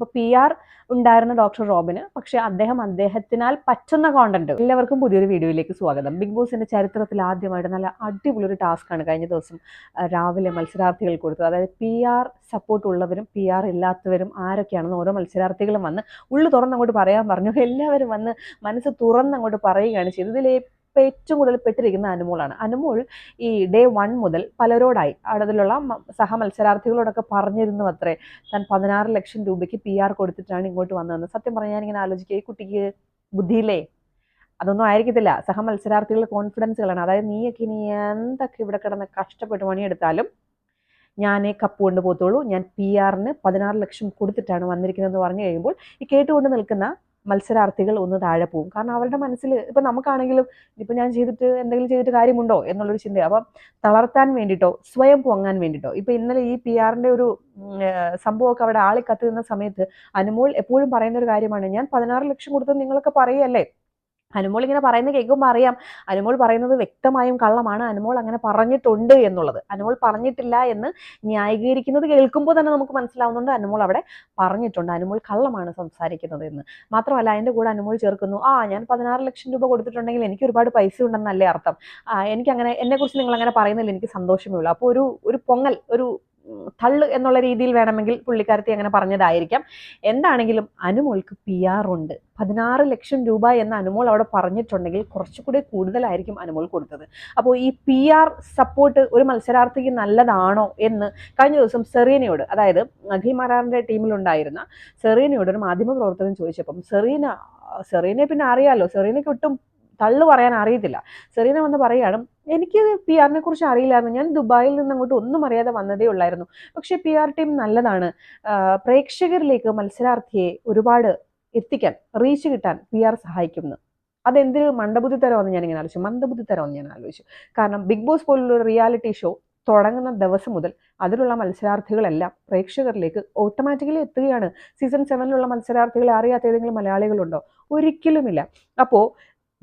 അപ്പോൾ P R ഉണ്ടായിരുന്ന doctor റോബിന്. പക്ഷെ അദ്ദേഹം അദ്ദേഹത്തിനാൽ പറ്റുന്ന കോണ്ടന്റ് എല്ലാവർക്കും പുതിയൊരു വീഡിയോയിലേക്ക് സ്വാഗതം. ബിഗ് ബോസിന്റെ ചരിത്രത്തിൽ ആദ്യമായിട്ട് നല്ല അടിപൊളി ഒരു ടാസ്ക്കാണ് കഴിഞ്ഞ ദിവസം രാവിലെ മത്സരാർത്ഥികൾ കൊടുത്തത്. അതായത് പി ആർ സപ്പോർട്ട് ഉള്ളവരും പി ആർ ഇല്ലാത്തവരും ആരൊക്കെയാണെന്ന് ഓരോ മത്സരാർത്ഥികളും വന്ന് ഉള്ളു തുറന്നങ്ങോട്ട് പറയാൻ പറഞ്ഞു. എല്ലാവരും വന്ന് മനസ്സ് തുറന്നങ്ങോട്ട് പറയുകയാണ് ചെയ്തത്. ഇതിൽ ഇപ്പം ഏറ്റവും കൂടുതൽ പെട്ടിരിക്കുന്ന അനുമോളാണ്. അനുമോൾ ഈ ഡേ വൺ മുതൽ പലരോടായി അതിലുള്ള മ- സഹ മത്സരാർത്ഥികളോടൊക്കെ പറഞ്ഞിരുന്നു അത്രേ. താൻ പതിനാറ് ലക്ഷം രൂപയ്ക്ക് പി ആർ കൊടുത്തിട്ടാണ് ഇങ്ങോട്ട് വന്നതെന്ന്. സത്യം പറഞ്ഞാൽ ഞാനിങ്ങനെ ആലോചിക്കുക ഈ കുട്ടിക്ക് ബുദ്ധിയില്ലേ? അതൊന്നും ആയിരിക്കത്തില്ല. സഹ മത്സരാർത്ഥികളുടെ കോൺഫിഡൻസുകളാണ് അതായത് നീയൊക്കെ ഇനി എന്തൊക്കെ ഇവിടെ കിടന്ന് കഷ്ടപ്പെട്ട് പണിയെടുത്താലും ഞാനേ കപ്പ് കൊണ്ട് ഞാൻ പി ആറിന് പതിനാറ് ലക്ഷം കൊടുത്തിട്ടാണ് വന്നിരിക്കുന്നതെന്ന് പറഞ്ഞു കഴിയുമ്പോൾ ഈ കേട്ടുകൊണ്ട് നിൽക്കുന്ന മത്സരാർത്ഥികൾ ഒന്ന് താഴെ പോകും കാരണം അവരുടെ മനസ്സിൽ ഇപ്പം നമുക്കാണെങ്കിലും ഇപ്പം ഞാൻ ചെയ്തിട്ട് എന്തെങ്കിലും ചെയ്തിട്ട് കാര്യമുണ്ടോ എന്നുള്ളൊരു ചിന്ത അപ്പം തളർത്താൻ വേണ്ടിയിട്ടോ സ്വയം പൊങ്ങാൻ വേണ്ടിയിട്ടോ. ഇപ്പം ഇന്നലെ ഈ പി ആറിന്റെ ഒരു സംഭവമൊക്കെ അവിടെ ആളി കത്തുന്ന സമയത്ത് അനുമോൾ എപ്പോഴും പറയുന്ന ഒരു കാര്യമാണ് ഞാൻ പതിനാറ് ലക്ഷം കൊടുത്തത് നിങ്ങളൊക്കെ പറയുകയല്ലേ? അനുമോൾ ഇങ്ങനെ പറയുന്നത് കേൾക്കുമ്പോൾ അറിയാം. അനുമോൾ പറയുന്നത് വ്യക്തമായും കള്ളമാണ്. അനുമോൾ അങ്ങനെ പറഞ്ഞിട്ടുണ്ട് എന്നുള്ളത്. അനുമോൾ പറഞ്ഞിട്ടില്ല എന്ന് ന്യായീകരിക്കുന്നത് കേൾക്കുമ്പോൾ തന്നെ നമുക്ക് മനസ്സിലാവുന്നുണ്ട്. അനുമോൾ അവിടെ പറഞ്ഞിട്ടുണ്ട്. അനുമോൾ കള്ളമാണ് സംസാരിക്കുന്നത് എന്ന്. മാത്രമല്ല അതിന്റെ കൂടെ അനുമോൾ ചേർക്കുന്നു. ആ ഞാൻ പതിനാറ് ലക്ഷം രൂപ കൊടുത്തിട്ടുണ്ടെങ്കിൽ എനിക്ക് ഒരുപാട് പൈസ ഉണ്ടെന്നല്ലേ അർത്ഥം? എനിക്ക് എനിക്കങ്ങനെ എന്നെക്കുറിച്ച് നിങ്ങൾ അങ്ങനെ പറയുന്നതിൽ എനിക്ക് സന്തോഷമേ ഉള്ളൂ. അപ്പോൾ ഒരു ഒരു പൊങ്ങൽ ഒരു തള്ള് എന്നുള്ള രീതിയിൽ വേണമെങ്കിൽ പുള്ളിക്കാരത്തി അങ്ങനെ പറഞ്ഞതായിരിക്കാം. എന്താണെങ്കിലും അനുമോൾക്ക് പി ആർ ഉണ്ട്. പതിനാറ് ലക്ഷം രൂപ എന്ന അനുമോൾ അവിടെ പറഞ്ഞിട്ടുണ്ടെങ്കിൽ കുറച്ചുകൂടി കൂടുതലായിരിക്കും അനുമോൾ കൊടുത്തത്. അപ്പോൾ ഈ പി ആർ സപ്പോർട്ട് ഒരു മത്സരാർത്ഥിക്ക് നല്ലതാണോ എന്ന് കഴിഞ്ഞ ദിവസം സെറീനയോട് അതായത് അഖിൽ മാരാറിന്റെ ടീമിലുണ്ടായിരുന്ന സെറീനയോട് ഒരു മാധ്യമ പ്രവർത്തകൻ ചോദിച്ചപ്പം സെറീന സെറീനെ പിന്നെ അറിയാലോ? സെറീനയ്ക്ക് ഒട്ടും തള്ളു പറയാൻ അറിയത്തില്ല. സെറീന വന്ന് പറയാണ് എനിക്ക് പി ആറിനെ കുറിച്ച് അറിയില്ലായിരുന്നു. ഞാൻ ദുബായിൽ നിന്ന് അങ്ങോട്ട് ഒന്നും അറിയാതെ വന്നതേ ഉള്ളായിരുന്നു. പക്ഷെ പി ആർ ടീം നല്ലതാണ്. പ്രേക്ഷകരിലേക്ക് മത്സരാർത്ഥിയെ ഒരുപാട് എത്തിക്കാൻ റീച്ച് കിട്ടാൻ പി ആർ സഹായിക്കുന്നു അതെന്തൊരു തരമെന്ന് ഞാൻ ഇങ്ങനെ ആലോചിച്ചു. മന്ദബുദ്ധി തരമെന്ന് ഞാൻ ആലോചിച്ചു. കാരണം ബിഗ് ബോസ് പോലുള്ള റിയാലിറ്റി ഷോ തുടങ്ങുന്ന ദിവസം മുതൽ അതിലുള്ള മത്സരാർത്ഥികളെല്ലാം പ്രേക്ഷകരിലേക്ക് ഓട്ടോമാറ്റിക്കലി എത്തുകയാണ്. സീസൺ സെവനിലുള്ള മത്സരാർത്ഥികളെ അറിയാത്ത ഏതെങ്കിലും മലയാളികളുണ്ടോ? ഒരിക്കലുമില്ല. അപ്പോൾ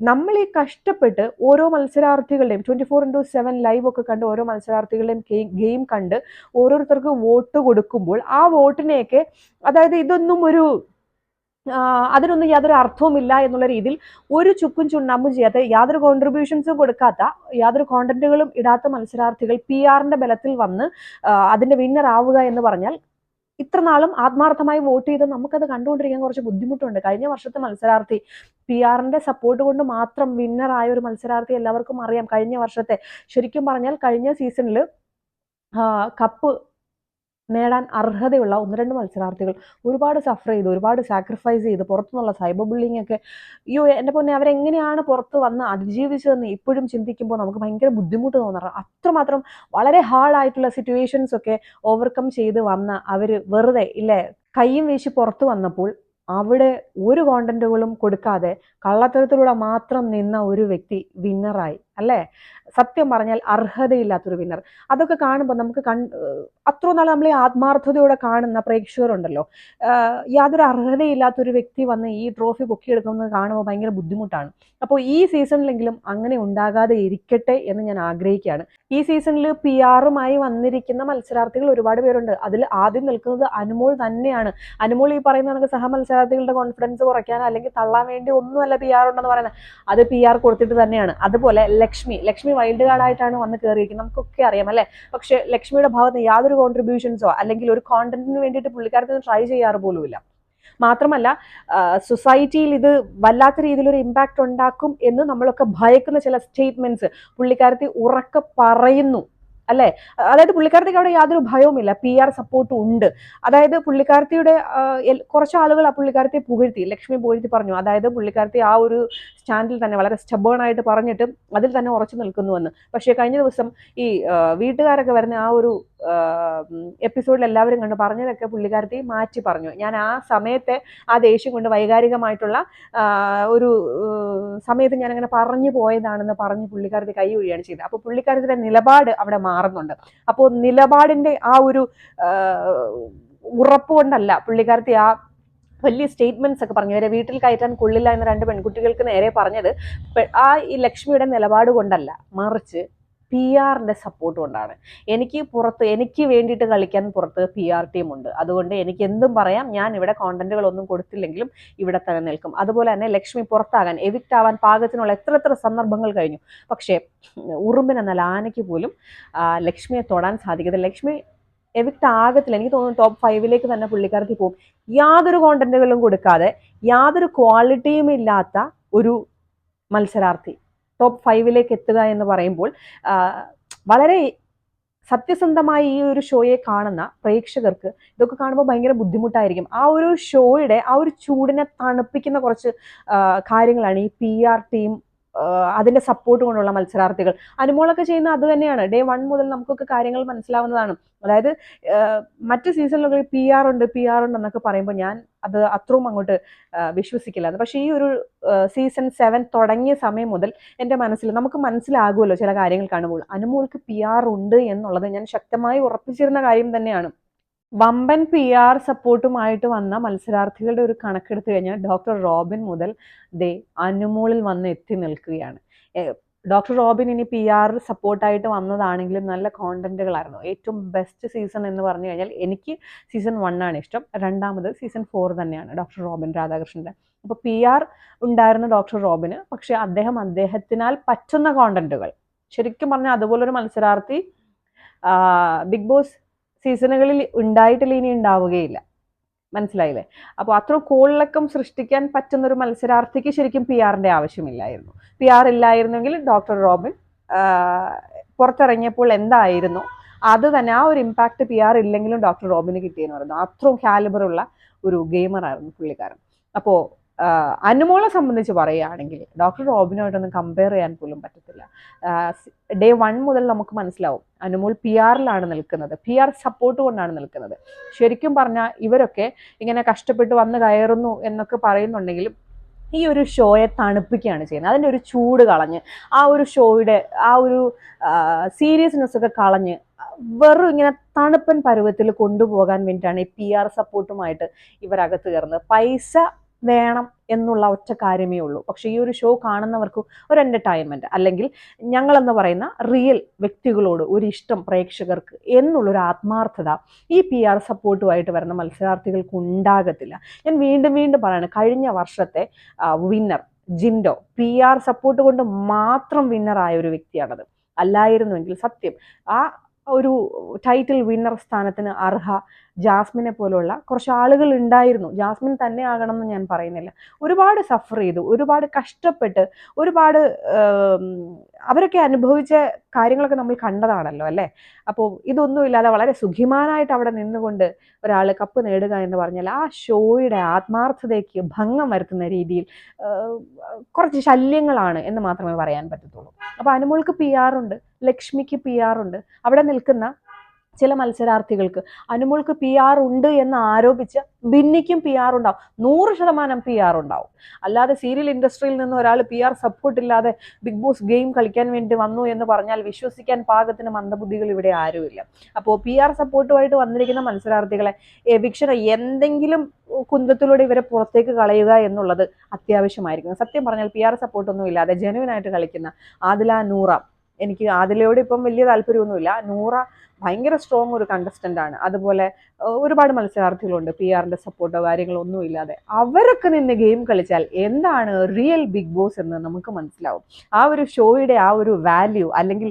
നമ്മൾ ഈ കഷ്ടപ്പെട്ട് ഓരോ മത്സരാർത്ഥികളുടെയും twenty four into seven live ഒക്കെ കണ്ട് ഓരോ മത്സരാർത്ഥികളുടെയും ഗെയിം കണ്ട് ഓരോരുത്തർക്ക് വോട്ട് കൊടുക്കുമ്പോൾ ആ വോട്ടിനെയൊക്കെ അതായത് ഇതൊന്നും ഒരു അതിനൊന്നും യാതൊരു അർത്ഥവുമില്ല എന്നുള്ള രീതിയിൽ ഒരു ചുക്കും ചുണ്ണാമ്പും ചെയ്യാത്ത യാതൊരു കോൺട്രിബ്യൂഷൻസും കൊടുക്കാത്ത യാതൊരു കോണ്ടന്റുകളും ഇടാത്ത മത്സരാർത്ഥികൾ പി ആറിന്റെ ബലത്തിൽ വന്ന് അതിന്റെ വിന്നർ ആവുക എന്ന് പറഞ്ഞാൽ ഇത്ര നാളും ആത്മാർത്ഥമായി വോട്ട് ചെയ്ത് നമുക്കത് കണ്ടുകൊണ്ടിരിക്കാൻ കുറച്ച് ബുദ്ധിമുട്ടുണ്ട്. കഴിഞ്ഞ വർഷത്തെ മത്സരാർത്ഥി പി ആറിന്റെ സപ്പോർട്ട് കൊണ്ട് മാത്രം വിന്നറായ ഒരു മത്സരാർത്ഥി എല്ലാവർക്കും അറിയാം. കഴിഞ്ഞ വർഷത്തെ ശരിക്കും പറഞ്ഞാൽ കഴിഞ്ഞ സീസണിൽ കപ്പ് നേടാൻ അർഹതയുള്ള ഒന്ന് രണ്ട് മത്സരാർത്ഥികൾ ഒരുപാട് സഫർ ചെയ്ത് ഒരുപാട് സാക്രിഫൈസ് ചെയ്ത് പുറത്തുനിന്നുള്ള സൈബർ ബുള്ളിങ് ഒക്കെ. അയ്യോ എന്റെ പൊന്നെ അവരെങ്ങനെയാണ് പുറത്ത് വന്ന് അതിജീവിച്ചതെന്ന് ഇപ്പോഴും ചിന്തിക്കുമ്പോൾ നമുക്ക് ഭയങ്കര ബുദ്ധിമുട്ട് തോന്നാറ്. അത്രമാത്രം വളരെ ഹാർഡായിട്ടുള്ള സിറ്റുവേഷൻസ് ഒക്കെ ഓവർകം ചെയ്ത് വന്ന അവർ വെറുതെ ഇല്ലേ? കയ്യും വീശി പുറത്ത് വന്നപ്പോൾ അവിടെ ഒരു കോണ്ടന്റുകളും കൊടുക്കാതെ കള്ളത്തരത്തിലൂടെ മാത്രം നിന്ന ഒരു വ്യക്തി വിന്നറായി അല്ലേ? സത്യം പറഞ്ഞാൽ അർഹതയില്ലാത്തൊരു വിന്നർ അതൊക്കെ കാണുമ്പോൾ നമുക്ക് കൺ അത്ര നാൾ നമ്മൾ ആത്മാർത്ഥതയോടെ കാണുന്ന പ്രേക്ഷകരുണ്ടല്ലോ. യാതൊരു അർഹതയില്ലാത്തൊരു വ്യക്തി വന്ന് ഈ ട്രോഫി പൊക്കിയെടുക്കുന്നത് കാണുമ്പോൾ ഭയങ്കര ബുദ്ധിമുട്ടാണ്. അപ്പോൾ ഈ സീസണിലെങ്കിലും അങ്ങനെ ഉണ്ടാകാതെ ഇരിക്കട്ടെ എന്ന് ഞാൻ ആഗ്രഹിക്കുകയാണ്. ഈ സീസണിൽ പി ആറുമായി വന്നിരിക്കുന്ന മത്സരാർത്ഥികൾ ഒരുപാട് പേരുണ്ട്. അതിൽ ആദ്യം നിൽക്കുന്നത് അനുമോൾ തന്നെയാണ്. അനുമോൾ ഈ പറയുന്ന കണക്ക് സഹ മത്സരാർത്ഥികളുടെ കോൺഫിഡൻസ് കുറയ്ക്കാൻ അല്ലെങ്കിൽ തള്ളാൻ വേണ്ടി ഒന്നുമല്ല പി ആർ ഉണ്ടെന്ന് പറയുന്നത്. അത് പി ആർ കൊടുത്തിട്ട് തന്നെയാണ്. അതുപോലെ ലക്ഷ്മി ലക്ഷ്മി വൈൽഡ് കാർഡായിട്ടാണ് വന്ന് കയറിയിരിക്കുന്നത് നമുക്കൊക്കെ അറിയാം അല്ലേ? പക്ഷെ ലക്ഷ്മിയുടെ ഭാഗത്ത് യാതൊരു കോൺട്രിബ്യൂഷൻസോ അല്ലെങ്കിൽ ഒരു കോണ്ടന്റിന് വേണ്ടിയിട്ട് പുള്ളിക്കാരത്തിന് ട്രൈ ചെയ്യാറ് പോലുമില്ല മാത്രമല്ല സൊസൈറ്റിയിൽ ഇത് വല്ലാത്ത രീതിയിലൊരു ഇമ്പാക്റ്റ് ഉണ്ടാക്കും എന്ന് നമ്മളൊക്കെ ഭയക്കുന്ന ചില സ്റ്റേറ്റ്മെന്റ്സ് പുള്ളിക്കാരത്തി ഉറക്കെ പറയുന്നു. അല്ലേ? അതായത് പുള്ളിക്കാരത്തിക്ക് അവിടെ യാതൊരു ഭയവുമില്ല. പി ആർ സപ്പോർട്ടും ഉണ്ട്. അതായത് പുള്ളിക്കാരത്തിയുടെ കുറച്ച് ആളുകൾ ആ പുള്ളിക്കാരത്തെ പുകഴ്ത്തി ലക്ഷ്മി പുകഴ്ത്തി പറഞ്ഞു. അതായത് പുള്ളിക്കാരത്തി ആ ഒരു സ്റ്റാൻഡിൽ തന്നെ വളരെ സ്റ്റബേൺ ആയിട്ട് പറഞ്ഞിട്ട് അതിൽ തന്നെ ഉറച്ചു നിൽക്കുന്നുവെന്ന്. പക്ഷേ കഴിഞ്ഞ ദിവസം ഈ വീട്ടുകാരൊക്കെ വരുന്ന ആ ഒരു എപ്പിസോഡിൽ എല്ലാവരും കണ്ട്. പറഞ്ഞതൊക്കെ പുള്ളിക്കാരത്തി മാറ്റി പറഞ്ഞു. ഞാൻ ആ സമയത്തെ ആ ദേഷ്യം കൊണ്ട് വൈകാരികമായിട്ടുള്ള ഒരു സമയത്ത് ഞാൻ അങ്ങനെ പറഞ്ഞു പോയതാണെന്ന് പറഞ്ഞ് പുള്ളിക്കാരത്തി കൈ ഒഴിയാണ് ചെയ്തത്. അപ്പോൾ പുള്ളിക്കാരത്തിന്റെ നിലപാട് അവിടെ മാറുന്നുണ്ട്. അപ്പോൾ നിലപാടിന്റെ ആ ഒരു ആഹ്, ഉറപ്പ് കൊണ്ടല്ല പുള്ളിക്കാരത്തി ആ വലിയ സ്റ്റേറ്റ്മെന്റ്സ് ഒക്കെ പറഞ്ഞു. വരെ വീട്ടിൽ കയറ്റാൻ കൊള്ളില്ല എന്ന രണ്ട് പെൺകുട്ടികൾക്ക് നേരെ പറഞ്ഞത്. ആ ഈ ലക്ഷ്മിയുടെ നിലപാട് കൊണ്ടല്ല. മറിച്ച് പി ആറിന്റെ സപ്പോർട്ട് കൊണ്ടാണ്. എനിക്ക് പുറത്ത് എനിക്ക് വേണ്ടിയിട്ട് കളിക്കാൻ പുറത്ത് പി ആർ ടീമുണ്ട് അതുകൊണ്ട് എനിക്ക് എന്തും പറയാം. ഞാൻ ഇവിടെ കോണ്ടന്റുകളൊന്നും കൊടുത്തില്ലെങ്കിലും ഇവിടെ തന്നെ നിൽക്കും. അതുപോലെ തന്നെ ലക്ഷ്മി പുറത്താകാൻ എവിക്റ്റ് ആവാൻ പാകത്തിനുള്ള എത്ര എത്ര സന്ദർഭങ്ങൾ കഴിഞ്ഞു. പക്ഷേ ഉറുമ്പിനെന്ന ആനയ്ക്ക് പോലും ലക്ഷ്മിയെ തൊടാൻ സാധിക്കത്തില്ല. ലക്ഷ്മി എവിക്റ്റ് ആകത്തില്ല. എനിക്ക് തോന്നുന്നു ടോപ്പ് ഫൈവിലേക്ക് തന്നെ പുള്ളിക്കാർക്ക് പോകും. യാതൊരു കോണ്ടന്റുകളും കൊടുക്കാതെ യാതൊരു ക്വാളിറ്റിയും ഇല്ലാത്ത ഒരു മത്സരാർത്ഥി. ടോപ്പ് ഫൈവിലേക്ക് എത്തുക എന്ന് പറയുമ്പോൾ വളരെ സത്യസന്ധമായി ഈ ഒരു ഷോയെ കാണുന്ന പ്രേക്ഷകർക്ക് ഇതൊക്കെ കാണുമ്പോൾ ഭയങ്കര ബുദ്ധിമുട്ടായിരിക്കും. ആ ഒരു ഷോയുടെ ആ ഒരു ചൂടിനെ തണുപ്പിക്കുന്ന കുറച്ച് കാര്യങ്ങളാണ് ഈ പി ആർ ടീം അതിന്റെ സപ്പോർട്ട് കൊണ്ടുള്ള മത്സരാർത്ഥികൾ. അനുമോളൊക്കെ ചെയ്യുന്ന അത് തന്നെയാണ്. ഡേ വൺ മുതൽ നമുക്കൊക്കെ കാര്യങ്ങൾ മനസ്സിലാവുന്നതാണ്. അതായത് മറ്റു സീസണിലൊക്കെ പി ആർ ഉണ്ട് പി ആർ ഉണ്ട് എന്നൊക്കെ പറയുമ്പോൾ ഞാൻ അത് അത്രയും അങ്ങോട്ട് വിശ്വസിക്കില്ല വിശ്വസിക്കില്ല. പക്ഷേ ഈ ഒരു സീസൺ സെവൻ തുടങ്ങിയ സമയം മുതൽ എന്റെ മനസ്സിൽ നമുക്ക് മനസ്സിലാകുമല്ലോ ചില കാര്യങ്ങൾ കാണുമ്പോൾ. അനുമോൾക്ക് പി ആർ ഉണ്ട് എന്നുള്ളത് ഞാൻ ശക്തമായി ഉറപ്പിച്ചിരുന്ന കാര്യം തന്നെയാണ്. വമ്പൻ പി ആർ സപ്പോർട്ടുമായിട്ട് വന്ന മത്സരാർത്ഥികളുടെ ഒരു കണക്കെടുത്ത് കഴിഞ്ഞാൽ ഡോക്ടർ റോബിൻ മുതൽ ദേ അനുമോളിൽ വന്ന് എത്തി നിൽക്കുകയാണ്. ഡോക്ടർ റോബിൻ ഇനി പി ആർ സപ്പോർട്ടായിട്ട് വന്നതാണെങ്കിലും നല്ല കോണ്ടന്റുകളായിരുന്നു ഏറ്റവും ബെസ്റ്റ് സീസൺ എന്ന് പറഞ്ഞു കഴിഞ്ഞാൽ എനിക്ക് സീസൺ വൺ ആണ് ഇഷ്ടം. രണ്ടാമത് സീസൺ ഫോർ തന്നെയാണ് ഡോക്ടർ റോബിൻ രാധാകൃഷ്ണന്റെ. അപ്പോൾ പി ആർ ഉണ്ടായിരുന്ന ഡോക്ടർ റോബിന് പക്ഷേ അദ്ദേഹം അദ്ദേഹത്തിനാൽ പറ്റുന്ന കോണ്ടന്റുകൾ ശരിക്കും പറഞ്ഞാൽ അതുപോലൊരു മത്സരാർത്ഥി ബിഗ് ബോസ് സീസണുകളിൽ ഉണ്ടായിട്ടില്ല ഇനി ഉണ്ടാവുകയില്ല. മനസ്സിലായില്ലേ? അപ്പോൾ അത്ര കോളിളക്കം സൃഷ്ടിക്കാൻ പറ്റുന്ന ഒരു മത്സരാർത്ഥിക്ക് ശരിക്കും പി ആറിന്റെ ആവശ്യമില്ലായിരുന്നു. പി ആർ ഇല്ലായിരുന്നെങ്കിൽ ഡോക്ടർ റോബിൻ പുറത്തിറങ്ങിയപ്പോൾ എന്തായിരുന്നു? അത് തന്നെ ആ ഒരു ഇമ്പാക്ട് പി ആർ ഇല്ലെങ്കിലും ഡോക്ടർ റോബിന് കിട്ടിയെന്ന് പറയുന്നു. അത്രയും കാലിബറുള്ള ഒരു ഗെയിമറായിരുന്നു പുള്ളിക്കാരൻ. അപ്പോൾ അനുമോളെ സംബന്ധിച്ച് പറയുകയാണെങ്കിൽ ഡോക്ടർ റോബിനുമായിട്ടൊന്നും കമ്പയർ ചെയ്യാൻ പോലും പറ്റത്തില്ല. ഡേ വൺ മുതൽ നമുക്ക് മനസ്സിലാവും. അനുമോൾ പി ആറിലാണ് നിൽക്കുന്നത്. പി ആർ സപ്പോർട്ട് കൊണ്ടാണ് നിൽക്കുന്നത്. ശരിക്കും പറഞ്ഞാൽ ഇവരൊക്കെ ഇങ്ങനെ കഷ്ടപ്പെട്ട് വന്ന് കയറുന്നു എന്നൊക്കെ പറയുന്നുണ്ടെങ്കിലും ഈ ഒരു ഷോയെ തണുപ്പിക്കുകയാണ് ചെയ്യുന്നത്. അതിന്റെ ഒരു ചൂട് കളഞ്ഞ് ആ ഒരു ഷോയുടെ ആ ഒരു സീരിയസ്നെസ് ഒക്കെ കളഞ്ഞ് വെറും ഇങ്ങനെ തണുപ്പൻ പരുവത്തിൽ കൊണ്ടുപോകാൻ വേണ്ടിയിട്ടാണ് ഈ പി ആർ സപ്പോർട്ടുമായിട്ട് ഇവരകത്ത് കയറുന്നത്. പൈസ വേണം എന്നുള്ള ഒറ്റ കാര്യമേ ഉള്ളൂ. പക്ഷേ ഈ ഒരു ഷോ കാണുന്നവർക്ക് ഒരു എന്റർടൈൻമെന്റ് അല്ലെങ്കിൽ ഞങ്ങളെന്ന് പറയുന്ന റിയൽ വ്യക്തികളോട് ഒരു ഇഷ്ടം പ്രേക്ഷകർക്ക് എന്നുള്ളൊരു ആത്മാർത്ഥത ഈ പി ആർ സപ്പോർട്ടുമായിട്ട് വരുന്ന മത്സരാർത്ഥികൾക്ക് ഉണ്ടാകത്തില്ല. ഞാൻ വീണ്ടും വീണ്ടും പറയാണ് കഴിഞ്ഞ വർഷത്തെ winner Jinto P R support കൊണ്ട് മാത്രം വിന്നറായ ഒരു വ്യക്തിയാണത്. അല്ലായിരുന്നുവെങ്കിൽ സത്യം ആ ഒരു ടൈറ്റിൽ വിന്നർ സ്ഥാനത്തിന് അർഹ ജാസ്മിനെ പോലുള്ള കുറച്ച് ആളുകൾ ഉണ്ടായിരുന്നു. ജാസ്മിൻ തന്നെ ആകണം എന്ന് ഞാൻ പറയുന്നില്ല. ഒരുപാട് സഫർ ചെയ്തു. ഒരുപാട് കഷ്ടപ്പെട്ട് ഒരുപാട് അവരൊക്കെ അനുഭവിച്ച കാര്യങ്ങളൊക്കെ നമ്മൾ കണ്ടതാണല്ലോ അല്ലേ? അപ്പോൾ ഇതൊന്നും ഇല്ലാതെ വളരെ സുഖിമാനായിട്ട് അവിടെ നിന്നുകൊണ്ട് ഒരാൾ കപ്പ് നേടുക എന്ന് പറഞ്ഞാൽ ആ ഷോയുടെ ആത്മാർത്ഥതയ്ക്ക് ഭംഗം വരുത്തുന്ന രീതിയിൽ കുറച്ച് ശല്യങ്ങളാണ് എന്ന് മാത്രമേ പറയാൻ പറ്റത്തുള്ളൂ. അപ്പോൾ അനുമോൾക്ക് പി ആറുണ്ട് ലക്ഷ്മിക്ക് പി ആറുണ്ട് അവിടെ നിൽക്കുന്ന ചില മത്സരാർത്ഥികൾക്ക്. അനുമോൾക്ക് പി ആർ ഉണ്ട് എന്ന് ആരോപിച്ച് ബിന്നിക്കും പി ആർ ഉണ്ടാവും. നൂറ് ശതമാനം പി ആർ ഉണ്ടാവും. അല്ലാതെ സീരിയൽ ഇൻഡസ്ട്രിയിൽ നിന്ന് ഒരാൾ പി ആർ സപ്പോർട്ട് ഇല്ലാതെ ബിഗ് ബോസ് ഗെയിം കളിക്കാൻ വേണ്ടി വന്നു എന്ന് പറഞ്ഞാൽ വിശ്വസിക്കാൻ പാകത്തിന് മന്ദബുദ്ധികൾ ഇവിടെ ആരുമില്ല. അപ്പോൾ പി ആർ സപ്പോർട്ടുമായിട്ട് വന്നിരിക്കുന്ന മത്സരാർത്ഥികളെ എവിക്ഷൻ എന്തെങ്കിലും കുന്തത്തിലൂടെ ഇവരെ പുറത്തേക്ക് കളയുക എന്നുള്ളത് അത്യാവശ്യമായിരിക്കും. സത്യം പറഞ്ഞാൽ പി ആർ സപ്പോർട്ടൊന്നും ഇല്ലാതെ ജനുവിനായിട്ട് കളിക്കുന്ന ആദില നൂറ. എനിക്ക് ആദിലയോട് ഇപ്പം വലിയ താല്പര്യമൊന്നുമില്ല. നൂറ ഭയങ്കര സ്ട്രോങ് ഒരു കണ്ടസ്റ്റന്റ് ആണ്. അതുപോലെ ഒരുപാട് മത്സരാർത്ഥികളുണ്ട്. പി ആറിന്റെ സപ്പോർട്ടോ കാര്യങ്ങളോ ഒന്നും ഇല്ലാതെ. അവരൊക്കെ നിന്ന് ഗെയിം കളിച്ചാൽ എന്താണ് റിയൽ ബിഗ് ബോസ് എന്ന് നമുക്ക് മനസ്സിലാവും. ആ ഒരു ഷോയുടെ ആ ഒരു വാല്യൂ അല്ലെങ്കിൽ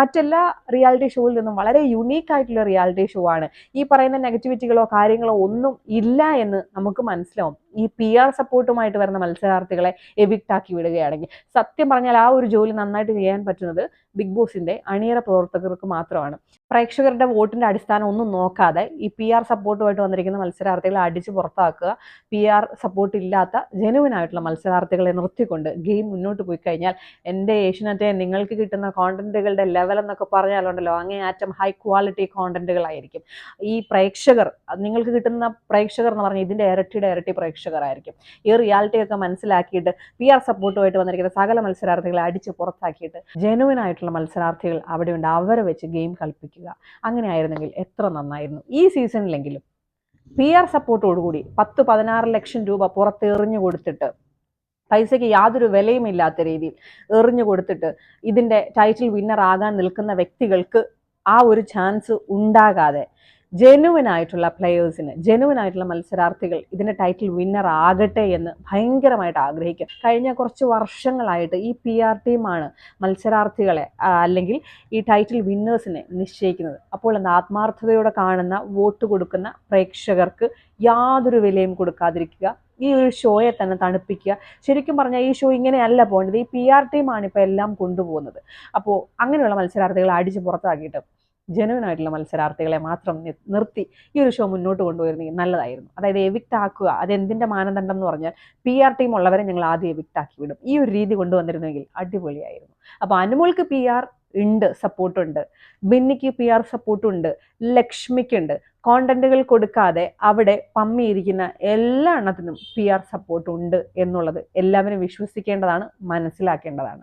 മറ്റെല്ലാ റിയാലിറ്റി ഷോയിൽ നിന്നും വളരെ യുണീക്ക് ആയിട്ടുള്ള റിയാലിറ്റി ഷോ ആണ്. ഈ പറയുന്ന നെഗറ്റിവിറ്റികളോ കാര്യങ്ങളോ ഒന്നും ഇല്ല എന്ന് നമുക്ക് മനസ്സിലാവും. ഈ പി ആർ സപ്പോർട്ടുമായിട്ട് വരുന്ന മത്സരാർത്ഥികളെ എവിക്ട് ആക്കി വിടുകയാണെങ്കിൽ. സത്യം പറഞ്ഞാൽ ആ ഒരു ജോലി നന്നായിട്ട് ചെയ്യാൻ പറ്റുന്നത് ബിഗ് ബോസിന്റെ അണിയറ പ്രവർത്തകർക്ക് മാത്രമാണ്. പ്രേക്ഷകരുടെ വോട്ടിന്റെ അടിസ്ഥാനം ഒന്നും നോക്കാതെ ഈ പി ആർ സപ്പോർട്ടുമായിട്ട് വന്നിരിക്കുന്ന മത്സരാർത്ഥികളെ അടിച്ച് പുറത്താക്കുക പി ആർ സപ്പോർട്ട് ഇല്ലാത്ത ജെനുവിൻ ആയിട്ടുള്ള മത്സരാർത്ഥികളെ നിർത്തിക്കൊണ്ട് ഗെയിം മുന്നോട്ട് പോയി കഴിഞ്ഞാൽ എന്റെ ഏഷ്യനറ്റെ നിങ്ങൾക്ക് കിട്ടുന്ന കോണ്ടന്റുകളുടെ ലെവൽ എന്നൊക്കെ പറഞ്ഞാലുണ്ടല്ലോ അങ്ങേയറ്റം ഹൈ ക്വാളിറ്റി കോണ്ടന്റുകളായിരിക്കും ഈ പ്രേക്ഷകർ നിങ്ങൾക്ക് കിട്ടുന്ന പ്രേക്ഷകർ എന്ന് പറഞ്ഞാൽ ഇതിന്റെ ഇരട്ടിയുടെ ഇരട്ടി പ്രേക്ഷകരായിരിക്കും. ഈ റിയാലിറ്റി ഒക്കെ മനസ്സിലാക്കിയിട്ട് പി ആർ സപ്പോർട്ടുമായിട്ട് വന്നിരിക്കുന്ന സകല മത്സരാർത്ഥികളെ അടിച്ച് പുറത്താക്കിയിട്ട് ജെനുവിൻ മത്സരാർത്ഥികൾ അവിടെയുണ്ട് അവരെ വെച്ച് ഗെയിം കളിപ്പിക്കുക അങ്ങനെ ആയിരുന്നെങ്കിൽ എത്ര നന്നായിരുന്നു. ഈ സീസണിലെങ്കിലും പി ആർ സപ്പോർട്ടോടുകൂടി പത്ത് പതിനാറ് ലക്ഷം രൂപ പുറത്തെറിഞ്ഞു കൊടുത്തിട്ട് പൈസയ്ക്ക് യാതൊരു വിലയും ഇല്ലാത്ത രീതിയിൽ എറിഞ്ഞു കൊടുത്തിട്ട് ഇതിന്റെ ടൈറ്റിൽ വിന്നർ ആകാൻ നിൽക്കുന്ന വ്യക്തികൾക്ക് ആ ഒരു ചാൻസ് ഉണ്ടാകാതെ ജെനുവൻ ആയിട്ടുള്ള പ്ലെയേഴ്സിന് ആയിട്ടുള്ള മത്സരാർത്ഥികൾ ഇതിന്റെ ടൈറ്റിൽ വിന്നർ ആകട്ടെ എന്ന് ഭയങ്കരമായിട്ട് ആഗ്രഹിക്കും. കഴിഞ്ഞ കുറച്ച് വർഷങ്ങളായിട്ട് ഈ പി ആർ ടീമാണ് മത്സരാർത്ഥികളെ അല്ലെങ്കിൽ ഈ ടൈറ്റിൽ വിന്നേഴ്സിനെ നിശ്ചയിക്കുന്നത്. അപ്പോൾ എന്താ ആത്മാർത്ഥതയോടെ കാണുന്ന വോട്ട് കൊടുക്കുന്ന പ്രേക്ഷകർക്ക് യാതൊരു വിലയും കൊടുക്കാതിരിക്കുക. ഈ ഒരു ഷോയെ തന്നെ തണുപ്പിക്കുക. ശരിക്കും പറഞ്ഞാൽ ഈ ഷോ ഇങ്ങനെയല്ല പോകേണ്ടത്. ഈ പി ആർ ടീമാണ് ഇപ്പോൾ എല്ലാം കൊണ്ടുപോകുന്നത്. അപ്പോൾ അങ്ങനെയുള്ള മത്സരാർത്ഥികളെ അടിച്ച് പുറത്താക്കിയിട്ട് ജെനുവൻ ആയിട്ടുള്ള മത്സരാർത്ഥികളെ മാത്രം നിർത്തി ഈ ഒരു ഷോ മുന്നോട്ട് കൊണ്ടുവരുന്നെങ്കിൽ നല്ലതായിരുന്നു. അതായത് എവിക്റ്റ് ആക്കുക അത് എന്തിന്റെ മാനദണ്ഡം എന്ന് പറഞ്ഞാൽ പി ആർ ടീം ഉള്ളവരെ ഞങ്ങൾ ആദ്യം എവിക്റ്റ് ആക്കി വിടും. ഈ ഒരു രീതി കൊണ്ടുവന്നിരുന്നെങ്കിൽ അടിപൊളിയായിരുന്നു. അപ്പോൾ അനുമോൾക്ക് പി ആർ ഉണ്ട് സപ്പോർട്ടുണ്ട് ബിന്നിക്ക് പി ആർ സപ്പോർട്ടുണ്ട് ലക്ഷ്മിക്കുണ്ട് കോണ്ടന്റുകൾ കൊടുക്കാതെ അവിടെ പമ്മിയിരിക്കുന്ന എല്ലാ എണ്ണത്തിനും പി ആർ സപ്പോർട്ടുണ്ട് എന്നുള്ളത് എല്ലാവരും വിശ്വസിക്കേണ്ടതാണ് മനസ്സിലാക്കേണ്ടതാണ്.